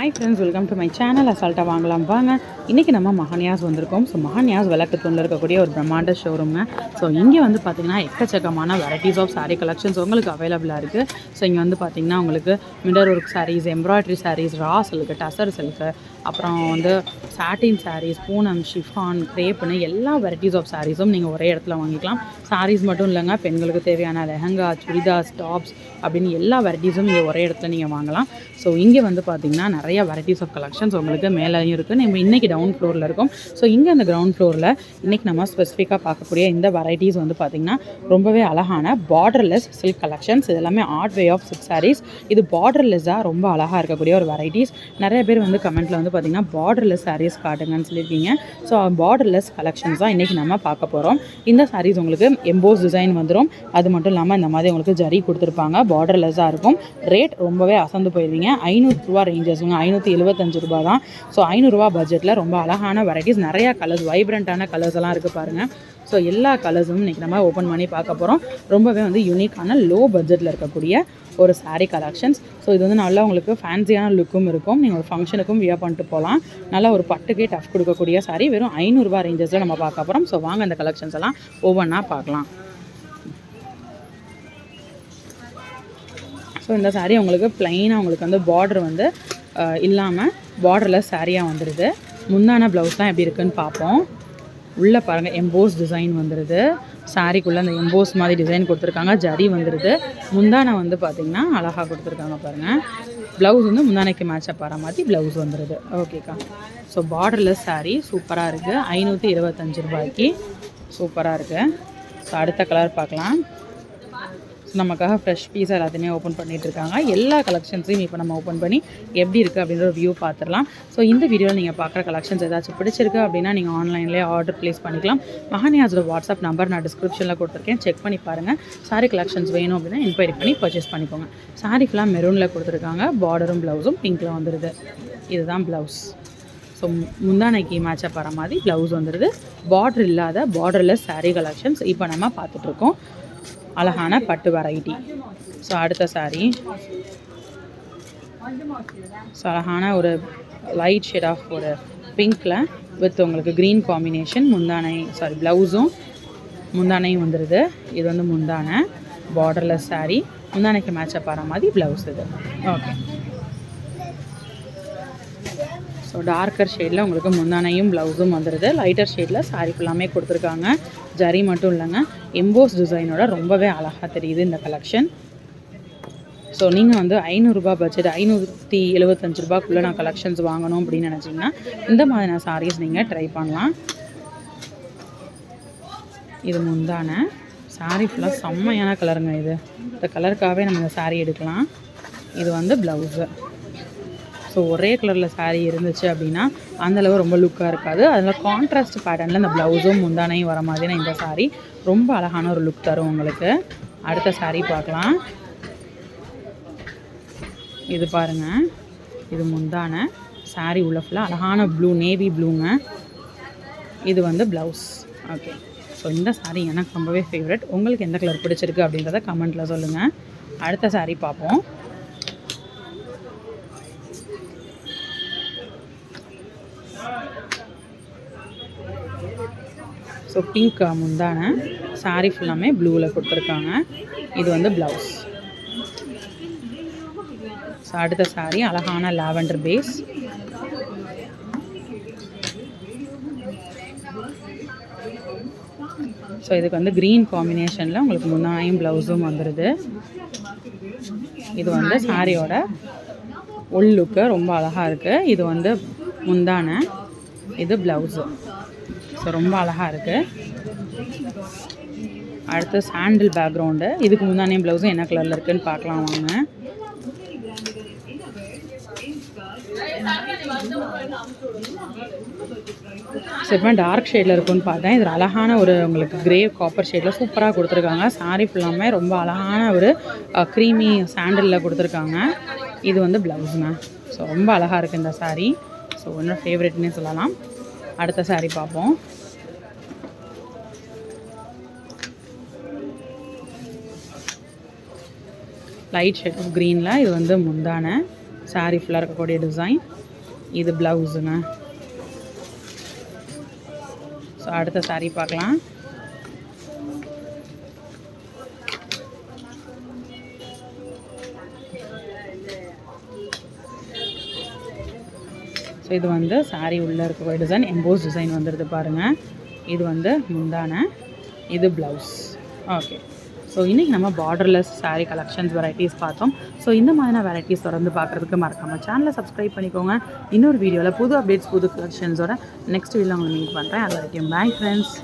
Hi friends welcome to my channel அசால்ட்டாக வாங்கலாம் வாங்க இன்றைக்கி நம்ம மகானியாஸ் வந்திருக்கோம். ஸோ மகானியாஸ் விளக்கு இருக்கக்கூடிய ஒரு பிரம்மாண்ட ஷோரூம்ங்க ஸோ இங்கே வந்து பார்த்திங்கன்னா எக்கச்சக்கமான வெரைட்டிஸ் ஆஃப் சாரீ கலெக்ஷன்ஸ் உங்களுக்கு அவைலபிளாக இருக்குது ஸோ இங்கே வந்து பார்த்திங்கன்னா உங்களுக்கு mirror work saris embroidery saris raw silk tussar silk அப்புறம் வந்து சாட்டின் சாரீஸ் பூனம் ஷிஃபான் கிரேப்னு எல்லா வெரைட்டிஸ் ஆஃப் சாரீஸும் நீங்கள் ஒரே இடத்துல வாங்கிக்கலாம். சாரீஸ் மட்டும் இல்லைங்க பெண்களுக்கு தேவையான லெஹங்கா சுடிதாஸ் டாப்ஸ் அப்படின்னு எல்லா வெரைட்டிஸும் இங்கே ஒரே இடத்துல நீங்கள் வாங்கலாம். ஸோ இங்கே வந்து பார்த்திங்கன்னா நிறைய நிறைய வெரைட்டிஸ் ஆஃப் கலெக்ஷன்ஸ் உங்களுக்கு மேலேயும் இருக்குது நம்ம இன்றைக்கி டவுன் ஃப்ளோரில் இருக்கோம். ஸோ இங்கே அந்த கிரவுண்ட் ஃப்ளோரில் இன்றைக்கி நம்ம ஸ்பெசிஃபிக்காக பார்க்கக்கூடிய இந்த வெரைட்டிஸ் வந்து பார்த்திங்கன்னா ரொம்பவே அழகான பார்டர்லெஸ் சில்க் கலெக்ஷன்ஸ் இது எல்லாமே art way of silk saris இது பார்டர்லெஸ்ஸாக ரொம்ப அழகாக இருக்கக்கூடிய ஒரு வெரைட்டிஸ் நிறைய பேர் வந்து கமெண்ட்டில் வந்து பார்த்திங்கன்னா பார்டர்லெஸ் சாரீஸ் காட்டுங்கன்னு சொல்லியிருக்கீங்க. ஸோ பார்டர்லெஸ் கலெக்ஷன்ஸ் தான் இன்றைக்கி நம்ம பார்க்க போகிறோம் இந்த சாரீஸ் உங்களுக்கு எம்போஸ் டிசைன் வந்துடும் அது மட்டும் இல்லாமல் இந்த மாதிரி உங்களுக்கு ஜரி கொடுத்துருப்பாங்க. பார்டர்லெஸ்ஸாக இருக்கும். ரேட் ரொம்பவே அசந்து போயிருவீங்க. ஐநூறுரூவா ரேஞ்சஸுங்க ஐநூற்றி எழுபத்தஞ்சு ரூபா தான் ஸோ ஐநூறுரூவா பட்ஜெட்டில் ரொம்ப அழகான வெரைட்டிஸ் நிறையா கலர்ஸ் வைப்ரண்ட்டான கலர்ஸ் எல்லாம் இருக்குது பாருங்கள் ஸோ எல்லா கலர்ஸும் இன்றைக்கி நம்ம ஓப்பன் பண்ணி பார்க்க போகிறோம் ரொம்பவே வந்து யூனிக்கான லோ பட்ஜெட்டில் இருக்கக்கூடிய ஒரு சாரீ கலெக்ஷன்ஸ் ஸோ இது வந்து நல்லா உங்களுக்கு ஃபேன்சியான லுக்கும் இருக்கும். நீங்கள் ஒரு ஃபங்க்ஷனுக்கும் வியர் பண்ணிட்டு போகலாம் நல்லா ஒரு பட்டுக்கே டஃப் கொடுக்கக்கூடிய சாரீ வெறும் ஐநூறுரூவா ரேஞ்சஸில் நம்ம பார்க்க போகிறோம் ஸோ வாங்க அந்த கலெக்ஷன்ஸ் எல்லாம் ஒவ்வொன்றா பார்க்கலாம். ஸோ இந்த saree உங்களுக்கு ப்ளைனாக உங்களுக்கு வந்து பார்டர் வந்து இல்லாமல் பார்டரில் சாரியாக வந்துடுது முந்தான ப்ளவுஸ்லாம் எப்படி இருக்குன்னு பார்ப்போம். உள்ளே பாருங்கள் எம்போஸ் டிசைன் வந்துடுது சாரிக்குள்ளே அந்த எம்போஸ் மாதிரி டிசைன் கொடுத்துருக்காங்க. ஜரி வந்துடுது முந்தானை வந்து பார்த்திங்கன்னா அழகாக கொடுத்துருக்காங்க பாருங்கள் ப்ளவுஸ் வந்து முந்தானைக்கு மேட்சப் ஆகிற மாதிரி ப்ளவுஸ் வந்துடுது ஓகேக்கா ஸோ பார்டர்லெஸ் சாரீ சூப்பராக இருக்குது ஐநூற்றி இருபத்தஞ்சு ரூபாய்க்கு சூப்பராக இருக்குது ஸோ அடுத்த கலர் பார்க்கலாம். ஸோ நமக்காக ஃப்ரெஷ் பீஸ் எல்லாத்தையுமே ஓப்பன் பண்ணிகிட்ருக்காங்க இருக்காங்க எல்லா கலெக்ஷன்ஸையும் இப்போ நம்ம ஓப்பன் பண்ணி எப்படி இருக்குது அப்படின்ற ஒரு வியூ பார்த்துடலாம் ஸோ இந்த வீடியோவில் நீங்கள் பார்க்குற கலெக்ஷன்ஸ் ஏதாச்சும் பிடிச்சிருக்கு அப்படின்னா நீங்கள் ஆன்லைன்லேயே ஆர்டர் ப்ளேஸ் பண்ணிக்கலாம். மகானியாஸோட வாட்ஸ்அப் நம்பர் நான் டிஸ்கிரிப்ஷனில் கொடுத்துருக்கேன். செக் பண்ணி பாருங்கள் சாரி கலெக்ஷன்ஸ் வேணும் அப்படின்னா என்கொயரி பண்ணி பர்ச்சேஸ் பண்ணிக்கோங்க. சாரி ஃபுல்லாக மெரூனில் கொடுத்துருக்காங்க. பார்டரும் ப்ளவுஸும் பிங்க்கில் வந்துடுது இதுதான் ப்ளவுஸ் ஸோ முந்தானைக்கு மேட்சப் வர மாதிரி ப்ளவுஸ் வந்துடுது பார்டர் இல்லாத பார்டர்லெஸ் சாரீ கலெக்ஷன்ஸ் இப்போ நம்ம பார்த்துட்ருக்கோம் அழகான பட்டு வெரைட்டி ஸோ அடுத்த சாரீ ஸோ அழகான ஒரு லைட் ஷேட் ஆஃப் ஒரு பிங்க்கில் வித் உங்களுக்கு க்ரீன் காம்பினேஷன் முந்தானை சாரி ப்ளவுஸும் முந்தானையும் வந்துடுது இது வந்து முந்தானை பார்டர்லெஸ் சாரீ முந்தானைக்கு மேட்சப் ஆகிற மாதிரி ப்ளவுஸ் இது. ஓகே ஸோ டார்க்கர் ஷேடில் உங்களுக்கு முந்தானையும் ப்ளவுஸும் வந்துடுது லைட்டர் ஷேடில் சாரீ ஃபுல்லாமே கொடுத்துருக்காங்க. ஜரி மட்டும் இல்லைங்க. எம்போஸ் டிசைனோட ரொம்பவே அழகாக தெரியுது இந்த கலெக்ஷன் ஸோ நீங்கள் வந்து ஐநூறுரூபா பட்ஜெட் ஐநூற்றி எழுபத்தஞ்சு ரூபாக்குள்ளே நான் கலெக்ஷன்ஸ் வாங்கணும் அப்படின்னு நினச்சிங்கன்னா இந்த மாதிரியான சாரீஸ் நீங்கள் ட்ரை பண்ணலாம். இது முந்தான. Saree ஃபுல்லாக செம்மையான கலருங்க இது. இந்த கலருக்காகவே நம்ம இந்த சாரீ எடுக்கலாம். இது வந்து ப்ளவுஸு ஸோ ஒரே கலரில் சாரீ இருந்துச்சு அப்படின்னா அந்தளவு ரொம்ப லுக்காக இருக்காது. அதில் கான்ட்ராஸ்ட் பேட்டர்னில் இந்த ப்ளவுஸும் முந்தானையும் வர மாதிரியான இந்த சாரீ ரொம்ப அழகான ஒரு லுக் தரும் உங்களுக்கு. அடுத்த சாரீ பார்க்கலாம். இது பாருங்க. இது முந்தான. சாரீ உள்ள ஃபுல்லாக அழகான ப்ளூ நேவி ப்ளூங்க இது வந்து ப்ளவுஸ் ஓகே ஸோ இந்த சாரீ எனக்கு ரொம்பவே ஃபேவரட் உங்களுக்கு எந்த கலர் பிடிச்சிருக்கு அப்படின்றத கமெண்ட்டில் சொல்லுங்கள் அடுத்த சாரீ பார்ப்போம். ஸோ பிங்க் uh, முந்தான. சாரீ ஃபுல்லாமே ப்ளூவில் கொடுத்துருக்காங்க. இது வந்து ப்ளவுஸ் ஸோ அடுத்த சாரீ அழகான லாவெண்டர் பேஸ் ஸோ இதுக்கு வந்து க்ரீன் காம்பினேஷனில் உங்களுக்கு முன்னாயும் ப்ளவுஸும் வந்துடுது இது வந்து சாரியோட உள் லுக்கு ரொம்ப அழகாக இருக்குது இது வந்து முந்தான. இது ப்ளவுஸு ஸோ ரொம்ப அழகாக இருக்குது அடுத்து சாண்டில் பேக்ரவுண்டு இதுக்கு முந்தானே ப்ளவுஸும் என்ன கலரில் இருக்குன்னு பார்க்கலாம் வாங்க. சரிப்பா டார்க் ஷேடில் இருக்குன்னு பார்த்தேன். இதில் அழகான ஒரு உங்களுக்கு கிரே காப்பர் ஷேடில் சூப்பராக கொடுத்துருக்காங்க. Saree ஃபுல்லாமே ரொம்ப அழகான ஒரு க்ரீமி சாண்டலில் கொடுத்துருக்காங்க. இது வந்து ப்ளவுஸுங்க ஸோ ரொம்ப அழகாக இருக்குது இந்த சாரீ ஸோ ஒன்றும் ஃபேவரெட்னே சொல்லலாம். அடுத்த சாரீ பார்ப்போம். லைட் ஷேட் ஆஃப் க்ரீனில் இது வந்து முந்தான. சாரீ ஃபுல்லாக இருக்கக்கூடிய டிசைன் இது ப்ளவுஸுங்க ஸோ அடுத்த சாரீ பார்க்கலாம். ஸோ இது வந்து saree உள்ளே இருக்கக்கூடிய டிசைன் எம்போஸ் டிசைன் வந்துடுது பாருங்கள் இது வந்து முந்தான இது ப்ளவுஸ் ஓகே ஸோ இன்றைக்கி நம்ம பார்டர்லெஸ் சாரீ கலெக்ஷன்ஸ் வெரைட்டிஸ் பார்த்தோம். ஸோ இந்த மாதிரியான வெரைட்டிஸ் தொடர்ந்து பார்க்குறதுக்கு மறக்காமல் சேனலை சப்ஸ்கிரைப் பண்ணிக்கோங்க. இன்னொரு வீடியோவில் புது அப்டேட்ஸ் புது கலெக்ஷன்ஸோட நெக்ஸ்ட் வீடியோவில் உங்களை மீட் பண்ணுறேன் அது வரைக்கும் பாய் ஃப்ரெண்ட்ஸ்